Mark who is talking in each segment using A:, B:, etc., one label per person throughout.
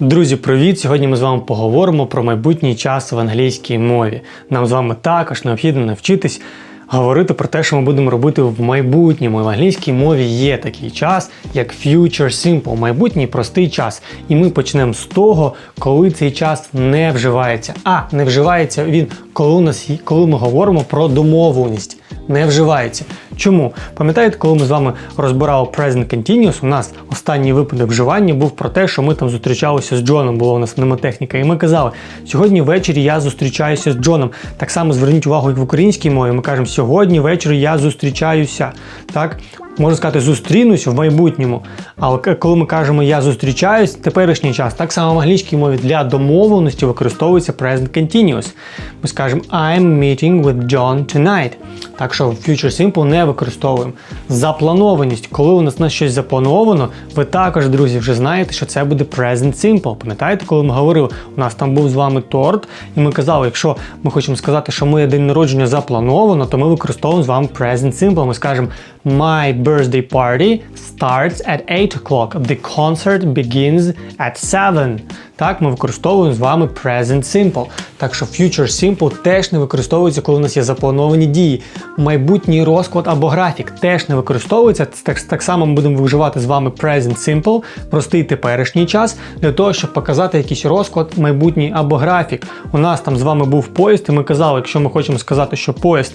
A: Друзі, привіт! Сьогодні ми з вами поговоримо про майбутній час в англійській мові. Нам з вами також необхідно навчитись говорити про те, що ми будемо робити в майбутньому. В англійській мові є такий час, як future simple, майбутній простий час. І ми почнемо з того, коли цей час не вживається. А не вживається він, коли у нас коли ми говоримо про домовленість. Не вживається. Чому? Пам'ятаєте, коли ми з вами розбирали Present Continuous, у нас останній випадок вживання був про те, що ми там зустрічалися з Джоном, була у нас мнемотехніка, і ми казали, сьогодні ввечері я зустрічаюся з Джоном. Так само зверніть увагу, як в українській мові, ми кажемо, сьогодні ввечері я зустрічаюся. Так? Можна сказати, зустрінусь в майбутньому. Але коли ми кажемо я зустрічаюсь, теперішній час, так само в англійській мові для домовленості використовується present continuous. Ми скажемо I'm meeting with John tonight. Так що в future simple не використовуємо. Запланованість, коли у нас на щось заплановано, ви також, друзі, вже знаєте, що це буде present simple. Пам'ятаєте, коли ми говорили, у нас там був з вами торт, і ми казали, якщо ми хочемо сказати, що моє день народження заплановано, то ми використовуємо з вами present simple. Ми скажемо My birthday party starts at 8 o'clock. The concert begins at 7. Так, ми використовуємо з вами present simple. Так що future simple теж не використовується, коли у нас є заплановані дії. Майбутній розклад або графік теж не використовується. Так, так само ми будемо вживати з вами present simple, простий теперішній час, для того, щоб показати якийсь розклад, майбутній або графік. У нас там з вами був поїзд, і ми казали, якщо ми хочемо сказати, що поїзд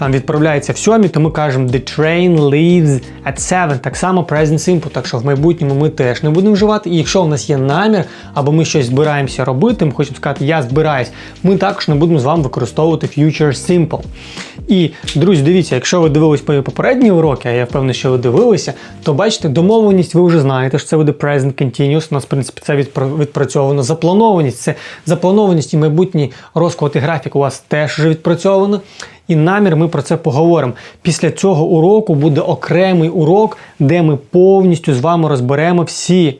A: там відправляється в сьомій, то ми кажемо The train leaves at 7. Так само present simple. Так що в майбутньому ми теж не будемо вживати. І якщо в нас є намір, або ми щось збираємося робити, ми хочемо сказати Я збираюсь, ми також не будемо з вами використовувати future simple. І, друзі, дивіться, якщо ви дивились мої попередні уроки, а я впевнений, що ви дивилися, то бачите, домовленість ви вже знаєте, що це буде present continuous. У нас, в принципі, це відпрацьовано. Запланованість це запланованість і майбутній розклад і графік у вас теж вже відпрацьовано. І намір ми про це поговоримо. Після цього уроку буде окремий урок, де ми повністю з вами розберемо всі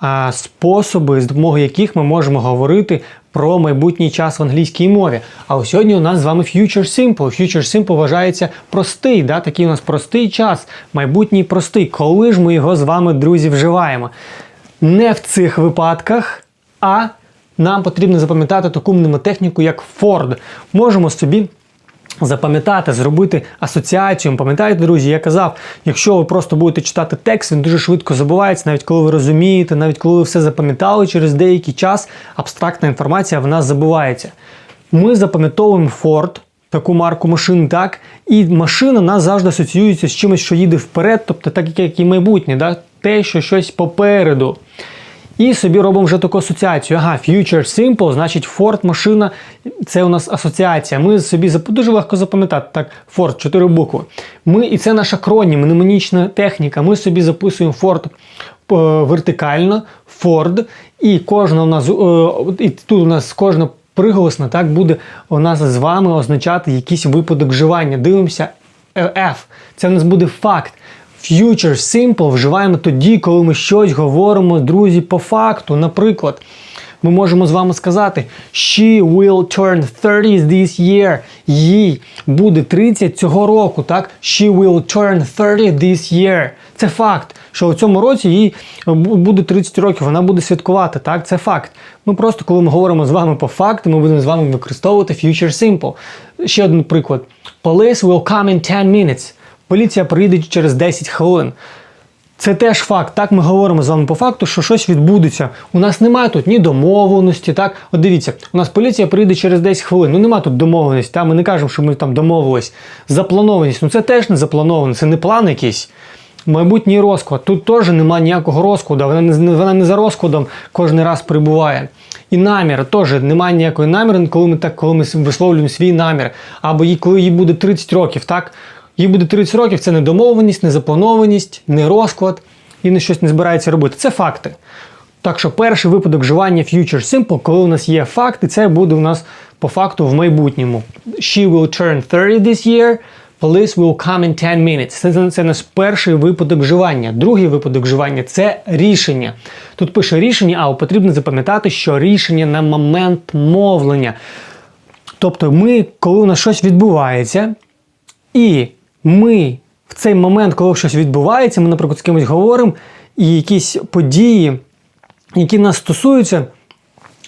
A: а, способи, з допомогою яких ми можемо говорити про майбутній час в англійській мові. А сьогодні у нас з вами Future Simple. Future Simple вважається простий, да? такий у нас простий час, майбутній простий. Коли ж ми його з вами, друзі, вживаємо? Не в цих випадках, а нам потрібно запам'ятати таку мнемотехніку, як Ford. Можемо собі запам'ятати, зробити асоціацію. Пам'ятаєте, друзі, я казав, якщо ви просто будете читати текст, він дуже швидко забувається, навіть коли ви розумієте, навіть коли ви все запам'ятали, через деякий час абстрактна інформація в нас забувається. Ми запам'ятовуємо Ford, таку марку машин, так, і машина нас завжди асоціюється з чимось, що їде вперед, тобто так як і майбутнє, да? те, що щось попереду. І собі робимо вже таку асоціацію. Ага, Future Simple, значить Ford машина, це у нас асоціація. Ми собі дуже легко запам'ятати. Так, Ford, чотири букви. Ми, і це наш акронім, мнемонічна техніка. Ми собі записуємо Ford е, вертикально, Ford, і кожна у нас, е, і тут у нас кожна приголосна так буде у нас з вами означати якийсь випадок вживання. Дивимося е, F. Це у нас буде факт. Future Simple вживаємо тоді, коли ми щось говоримо, друзі, по факту. Наприклад, ми можемо з вами сказати She will turn 30 this year. Їй буде 30 цього року. так? She will turn 30 this year. Це факт, що у цьому році їй буде 30 років, вона буде святкувати. Так, це факт. Ми просто, коли ми говоримо з вами по факту, ми будемо з вами використовувати Future Simple. Ще один приклад. Police will come in 10 minutes. Поліція приїде через 10 хвилин. Це теж факт. Так ми говоримо з вами по факту, що щось відбудеться. У нас немає тут ні домовленості. Так, от дивіться, у нас поліція приїде через 10 хвилин. Ну немає тут домовленості. Та? Ми не кажемо, що ми там домовились. Запланованість. Ну це теж не заплановано, це не план якийсь. Майбутній розклад. Тут теж немає ніякого розкладу. Вона не, вона не за розкладом кожен раз прибуває. І намір теж немає ніякої наміри, коли ми так, коли ми висловлюємо свій намір. Або коли їй буде 30 років, так? Їй буде 30 років, це не домовленість, не запланованість, не розклад, і не щось не збирається робити. Це факти. Так що перший випадок вживання Future Simple, коли у нас є факти, це буде у нас по факту в майбутньому. She will turn 30 this year. Police will come in 10 minutes. Це, це наш перший випадок вживання. Другий випадок вживання це рішення. Тут пише рішення, а потрібно запам'ятати, що рішення на момент мовлення. Тобто, ми, коли у нас щось відбувається, і ми в цей момент, коли щось відбувається, ми, наприклад, з кимось говоримо, і якісь події які нас стосуються.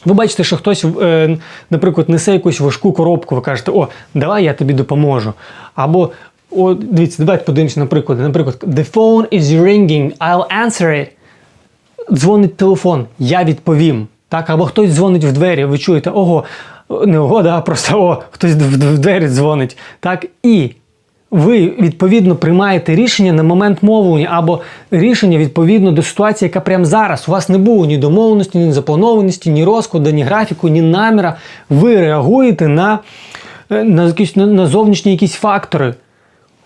A: Ви бачите, що хтось, е, наприклад, несе якусь важку коробку, ви кажете, о, давай я тобі допоможу. Або, о, дивіться, давайте подивимося, наприклад, наприклад, the phone is ringing, I'll answer it. Дзвонить телефон, я відповім. Так? Або хтось дзвонить в двері, ви чуєте, ого, не ого, да, а просто о, хтось в двері дзвонить. Так? І ви відповідно приймаєте рішення на момент мовлення або рішення відповідно до ситуації, яка прямо зараз. У вас не було ні домовленості, ні запланованості, ні розкладу, ні графіку, ні наміра. Ви реагуєте на, е, на, на, на зовнішні якісь фактори.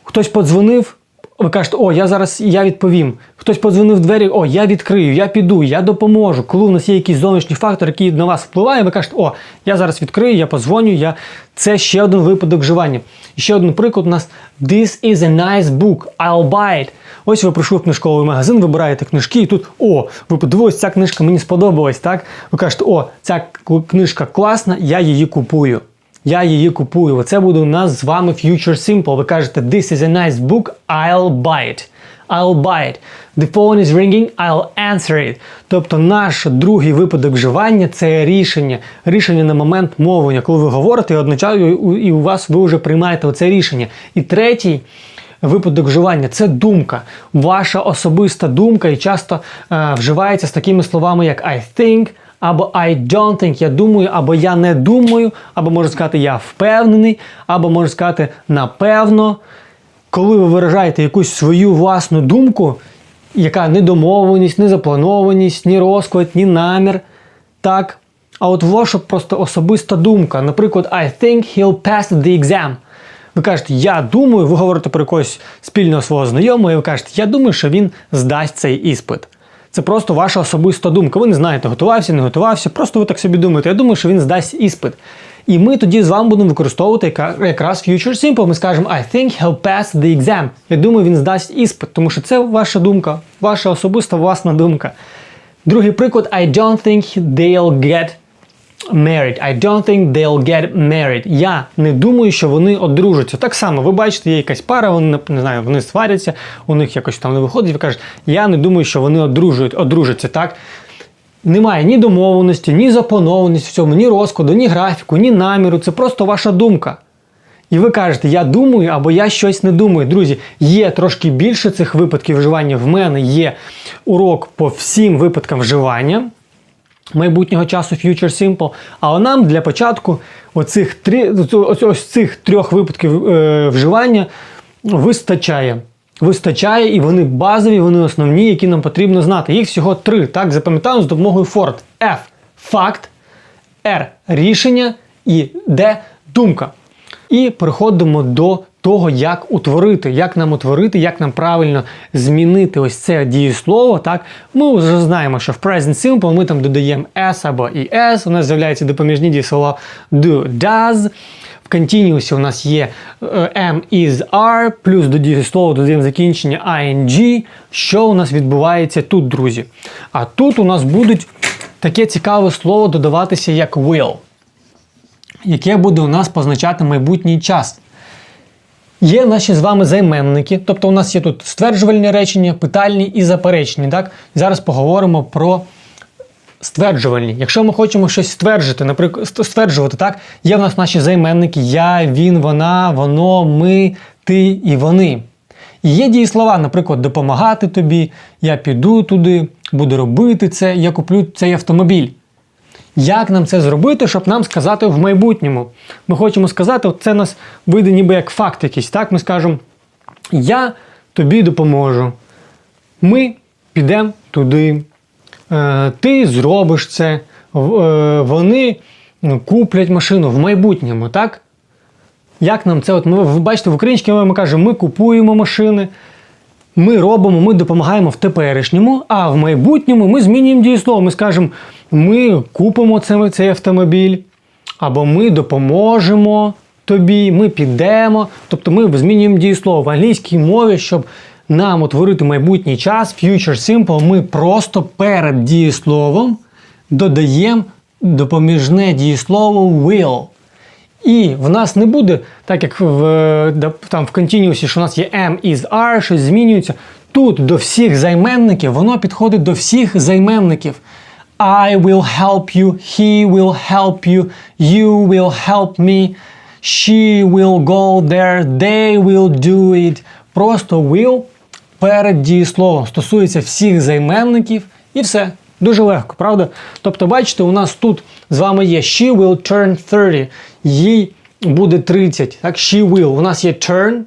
A: Хтось подзвонив, ви кажете, о, я зараз я відповім. Хтось подзвонив в двері, о, я відкрию, я піду, я допоможу. Коли у нас є якийсь зовнішній фактор, який на вас впливає, ви кажете, о, я зараз відкрию, я подзвоню, я... це ще один випадок вживання. І ще один приклад у нас This is a nice book, I'll buy it. Ось ви прийшли в книжковий магазин, вибираєте книжки, і тут, о, ви подивились, ця книжка мені сподобалась, так? Ви кажете, о, ця книжка класна, я її купую. Я її купую. Оце буде у нас з вами Future Simple. Ви кажете, this is a nice book, I'll buy it. I'll buy it. The phone is ringing, I'll answer it. Тобто наш другий випадок вживання це рішення. Рішення на момент мовлення. Коли ви говорите, і одночасно і у вас ви вже приймаєте оце рішення. І третій випадок вживання це думка. Ваша особиста думка і часто е, вживається з такими словами, як I think. Або I don't think, я думаю, або я не думаю, або можу сказати я впевнений, або можу сказати напевно. Коли ви виражаєте якусь свою власну думку, яка не домовленість, не запланованість, ні розклад, ні намір, так. А от ваша просто особиста думка. Наприклад, I think he'll pass the exam. Ви кажете, я думаю, ви говорите про якогось спільного свого знайомого, і ви кажете, я думаю, що він здасть цей іспит. Це просто ваша особиста думка. Ви не знаєте, готувався, не готувався. Просто ви так собі думаєте. Я думаю, що він здасть іспит. І ми тоді з вами будемо використовувати якраз Future Simple. Ми скажемо I think he'll pass the exam. Я думаю, він здасть іспит, тому що це ваша думка, ваша особиста власна думка. Другий приклад I don't think they'll get married. I don't think they'll get married. Я не думаю, що вони одружаться. Так само, ви бачите, є якась пара, вони не знаю, вони сваряться, у них якось там не виходить. Ви кажете, я не думаю, що вони одружують, одружаться. Так немає ні домовленості, ні запланованості в цьому, ні розкладу, ні графіку, ні наміру. Це просто ваша думка. І ви кажете, я думаю або я щось не думаю. Друзі, є трошки більше цих випадків вживання. В мене є урок по всім випадкам вживання майбутнього часу Future Simple. Але нам для початку оцих, три, ось, ось цих трьох випадків е, вживання вистачає. Вистачає, і вони базові, вони основні, які нам потрібно знати. Їх всього три. Так, запам'ятаємо з допомогою Ford. F факт, R рішення і D думка. І переходимо до того, як утворити, як нам утворити, як нам правильно змінити ось це дієслово. Так, ми вже знаємо, що в Present Simple ми там додаємо S або ES, у нас з'являються допоміжні дієслова do, does. В Continuous у нас є е, am, is, are, плюс до дієслова додаємо закінчення ing. Що у нас відбувається тут, друзі? А тут у нас будуть таке цікаве слово додаватися як will яке буде у нас позначати майбутній час. Є наші з вами займенники, тобто у нас є тут стверджувальні речення, питальні і заперечні. Так? Зараз поговоримо про стверджувальні. Якщо ми хочемо щось стверджувати, наприклад, стверджувати, так, є в нас наші займенники я, він, вона, воно, ми, ти і вони. І є дієслова, наприклад, допомагати тобі, я піду туди, буду робити це, я куплю цей автомобіль. Як нам це зробити, щоб нам сказати в майбутньому? Ми хочемо сказати, от це нас вийде ніби як факт якийсь. Так, ми скажемо, я тобі допоможу. Ми підемо туди. Е, ти зробиш це. Е, вони ну, куплять машину в майбутньому, так? Як нам це? От ми, бачите, в українській мові ми кажемо, ми купуємо машини, ми робимо, ми допомагаємо в теперішньому, а в майбутньому ми змінюємо дієслово. Ми скажемо, ми купимо це- цей автомобіль, або ми допоможемо тобі, ми підемо. Тобто ми змінюємо дієслово в англійській мові, щоб нам утворити майбутній час, future simple, ми просто перед дієсловом додаємо допоміжне дієслово will. І в нас не буде, так як в, е, там в Continuous, що у нас є am, is, are, щось змінюється. Тут до всіх займенників воно підходить до всіх займенників. I will help you, he will help you, you will help me, she will go there, they will do it. Просто will перед дієсловом стосується всіх займенників і все. Дуже легко, правда? Тобто, бачите, у нас тут з вами є she will turn 30, їй буде 30. Так, she will. У нас є turn,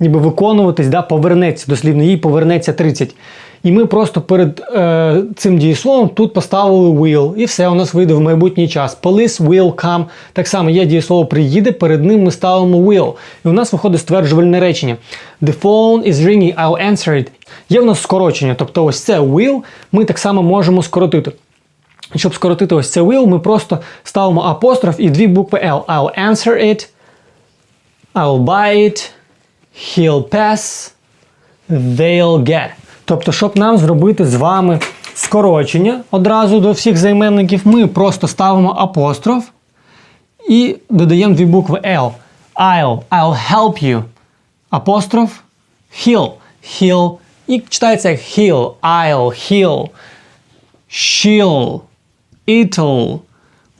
A: ніби виконуватись, да, повернеться, дослівно, їй повернеться 30. І ми просто перед е, цим дієсловом тут поставили will, і все, у нас вийде в майбутній час. Police will come. Так само є дієслово приїде, перед ним ми ставимо will. І у нас виходить стверджувальне речення. The phone is ringing, I'll answer it. Є в нас скорочення, тобто ось це will ми так само можемо скоротити. Щоб скоротити ось це will, ми просто ставимо апостроф і дві букви L. I'll answer it, I'll buy it, he'll pass, they'll get. Тобто, щоб нам зробити з вами скорочення одразу до всіх займенників, ми просто ставимо апостроф і додаємо дві букви L. I'll, I'll help you. Апостроф, he'll, he'll. І читається як he'll, I'll, he'll, she'll, it'll,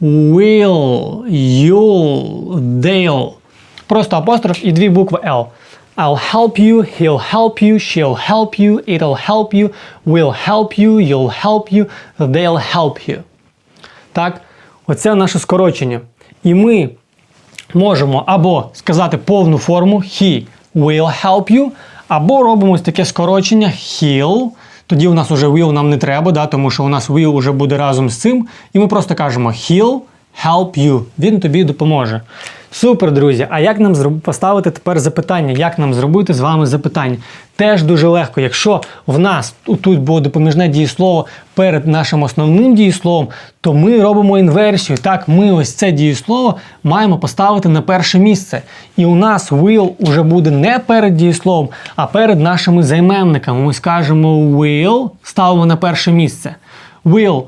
A: will, you'll, they'll. Просто апостроф і дві букви L. I'll help you, he'll help you, she'll help you, it'll help you, will help you, you'll help you, they'll help you. Так, оце наше скорочення. І ми можемо або сказати повну форму he will help you, або робимо ось таке скорочення he'll. Тоді у нас уже will нам не треба, да, тому що у нас will вже буде разом з цим. І ми просто кажемо he'll help you. Він тобі допоможе. Супер, друзі! А як нам поставити тепер запитання? Як нам зробити з вами запитання? Теж дуже легко. Якщо в нас тут буде допоміжне дієслово перед нашим основним дієсловом, то ми робимо інверсію. Так, ми ось це дієслово маємо поставити на перше місце. І у нас will уже буде не перед дієсловом, а перед нашими займенниками. Ми скажемо will, ставимо на перше місце. Will.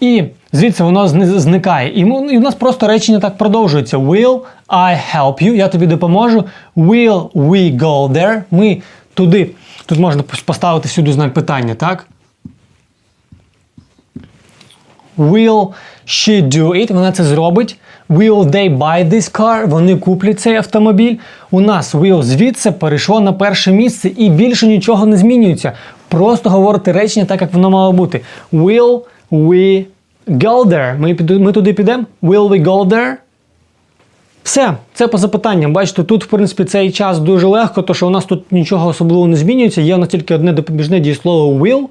A: І звідси воно зникає. І, ми- і в нас просто речення так продовжується. Will I help you? Я тобі допоможу. Will we go there? Ми туди. Тут можна поставити всюди знак питання, так? Will she do it? Вона це зробить. Will they buy this car? Вони куплять цей автомобіль. У нас will звідси перейшло на перше місце і більше нічого не змінюється. Просто говорити речення так, як воно мало бути. Will we go there? Ми, ми туди підемо? Will we go there? Все, це по запитанням. Бачите, тут, в принципі, цей час дуже легко, тому що у нас тут нічого особливого не змінюється. Є у нас тільки одне допоміжне дієслово will.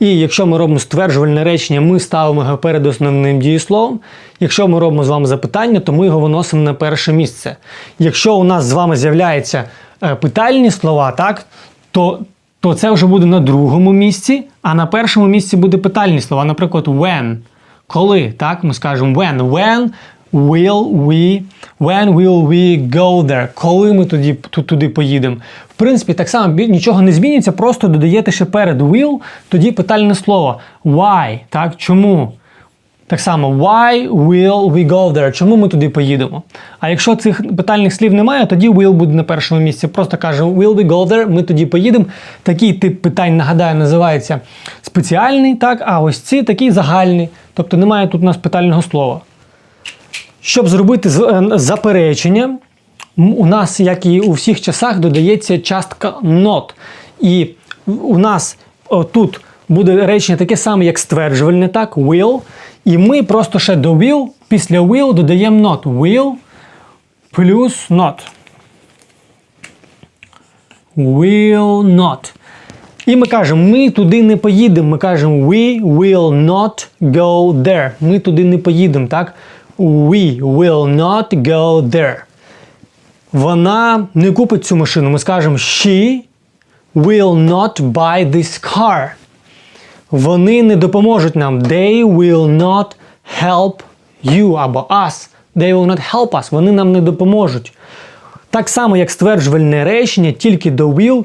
A: І якщо ми робимо стверджувальне речення, ми ставимо його перед основним дієсловом. Якщо ми робимо з вами запитання, то ми його виносимо на перше місце. Якщо у нас з вами з'являються е, питальні слова, так, то, то це вже буде на другому місці, а на першому місці буде питальні слова, наприклад, when. Коли, так, ми скажемо when. When will we, when will we go there? Коли ми тоді, туди поїдемо? В принципі, так само нічого не змінюється, просто додаєте ще перед will, тоді питальне слово. Why? Так, чому? Так само, why will we go there? Чому ми туди поїдемо? А якщо цих питальних слів немає, тоді will буде на першому місці. Просто каже will we go there, ми тоді поїдемо. Такий тип питань, нагадаю, називається спеціальний, так, а ось ці такий загальний. Тобто немає тут у нас питального слова. Щоб зробити е, заперечення, у нас, як і у всіх часах, додається частка not. І у нас тут буде речення таке саме, як стверджувальне, так, will. І ми просто ще до will, після will додаємо not. Will плюс not. Will not. І ми кажемо, ми туди не поїдемо. Ми кажемо we will not go there. Ми туди не поїдемо, так? We will not go there. Вона не купить цю машину. Ми скажемо she will not buy this car. Вони не допоможуть нам. They will not help you або us. They will not help us. Вони нам не допоможуть. Так само, як стверджувальне речення, тільки до will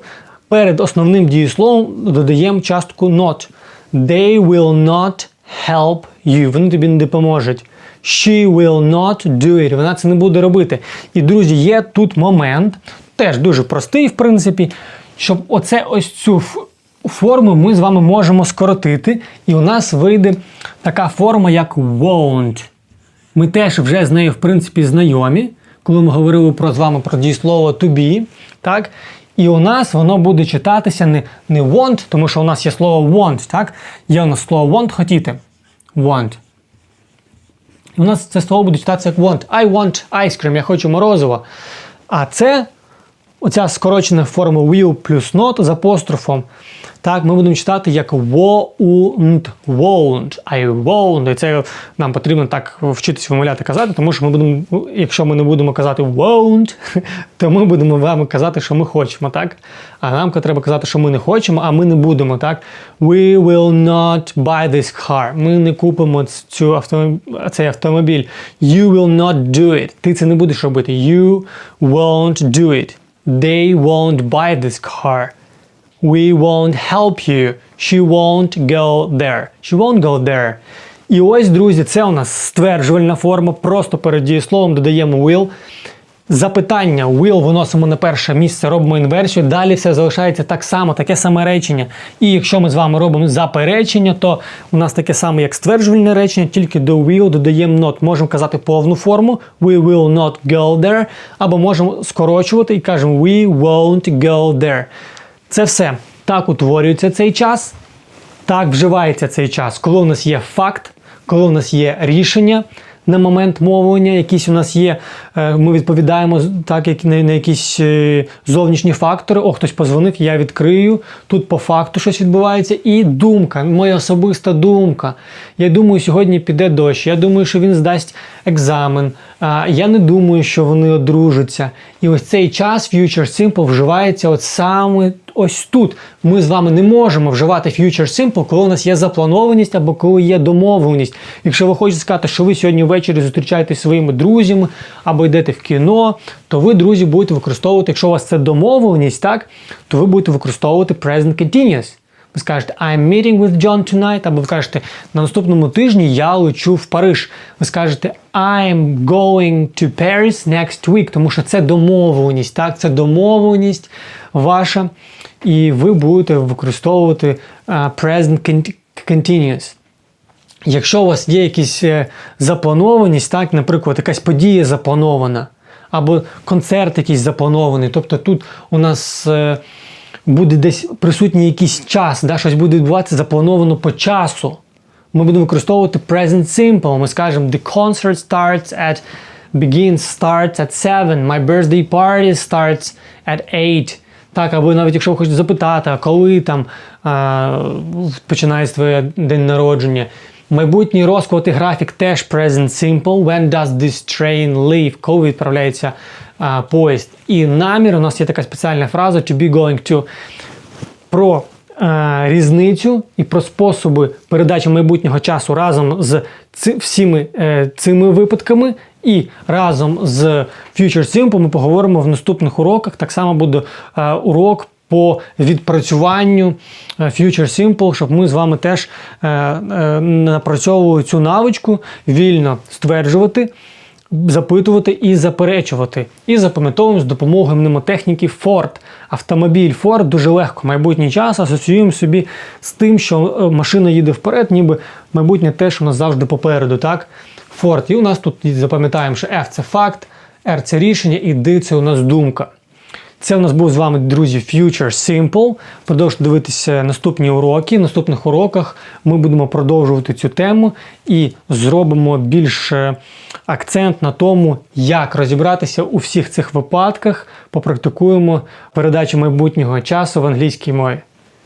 A: перед основним дієсловом додаємо частку not. They will not help you. Вони тобі не допоможуть. She will not do it. Вона це не буде робити. І, друзі, є тут момент, теж дуже простий, в принципі, щоб оце ось цю форму ми з вами можемо скоротити, і у нас вийде така форма, як won't. Ми теж вже з нею, в принципі, знайомі, коли ми говорили про з вами про дієслово to be, так? І у нас воно буде читатися не, не want, тому що у нас є слово want, так? Є у нас слово want хотіти. Want. І у нас це слово буде читатися як want. I want ice cream, я хочу морозиво. А це оця скорочена форма will плюс not з апострофом. Так, ми будемо читати як won't, won't, I won't. І це нам потрібно так вчитись вимовляти казати, тому що ми будемо, якщо ми не будемо казати won't, то ми будемо вам казати, що ми хочемо, так? А нам треба казати, що ми не хочемо, а ми не будемо, так? We will not buy this car. Ми не купимо цю автомобіль, цей автомобіль. You will not do it. Ти це не будеш робити. You won't do it. They won't buy this car. We won't help you. She won't go there. She won't go there. І ось, друзі, це у нас стверджувальна форма. Просто перед дієсловом додаємо will. Запитання will виносимо на перше місце, робимо інверсію. Далі все залишається так само, таке саме речення. І якщо ми з вами робимо заперечення, то у нас таке саме, як стверджувальне речення, тільки до will додаємо not. Можемо казати повну форму we will not go there, або можемо скорочувати і кажемо we won't go there. Це все. Так утворюється цей час, так вживається цей час, коли у нас є факт, коли у нас є рішення на момент мовлення, якісь у нас є, е, ми відповідаємо так, як на, якісь е, зовнішні фактори. О, хтось позвонив, я відкрию. Тут по факту щось відбувається. І думка, моя особиста думка. Я думаю, сьогодні піде дощ. Я думаю, що він здасть екзамен. Я не думаю, що вони одружаться. І ось цей час Future Simple вживається от саме ось тут. Ми з вами не можемо вживати Future Simple, коли у нас є запланованість або коли є домовленість. Якщо ви хочете сказати, що ви сьогодні ввечері зустрічаєтесь своїми друзями або йдете в кіно, то ви, друзі, будете використовувати, якщо у вас це домовленість, так, то ви будете використовувати Present Continuous. Ви скажете I'm meeting with John tonight, або ви кажете на наступному тижні я лечу в Париж. Ви скажете I'm going to Paris next week, тому що це домовленість, так? Це домовленість ваша, і ви будете використовувати uh, present continuous. Якщо у вас є якісь е, запланованість, так, наприклад, якась подія запланована, або концерт якийсь запланований, тобто тут у нас. е, буде десь присутній якийсь час, да, щось буде відбуватися заплановано по часу. Ми будемо використовувати present simple. Ми скажемо the concert starts at begins starts at 7. My birthday party starts at 8. Так, або навіть якщо ви хочете запитати, коли там а, починається твоє день народження. Майбутній розклад і графік теж present simple. When does this train leave? Коли відправляється а, поїзд. І намір у нас є така спеціальна фраза to be going to про різницю і про способи передачі майбутнього часу разом з ци, всіми е, цими випадками. І разом з Future Simple ми поговоримо в наступних уроках. Так само буде е, урок по відпрацюванню е, Future Simple, щоб ми з вами теж е, е, напрацьовували цю навичку вільно стверджувати запитувати і заперечувати. І запам'ятовуємо з допомогою мнемотехніки Ford. Автомобіль Ford дуже легко майбутній час асоціюємо собі з тим, що е, машина їде вперед, ніби майбутнє теж у нас завжди попереду. так? Ford. І у нас тут запам'ятаємо, що F це факт, R це рішення, і D це у нас думка. Це у нас був з вами, друзі, Future Simple. Продовжуйте дивитися наступні уроки. В наступних уроках ми будемо продовжувати цю тему і зробимо більше акцент на тому, як розібратися у всіх цих випадках. Попрактикуємо передачу майбутнього часу в англійській мові.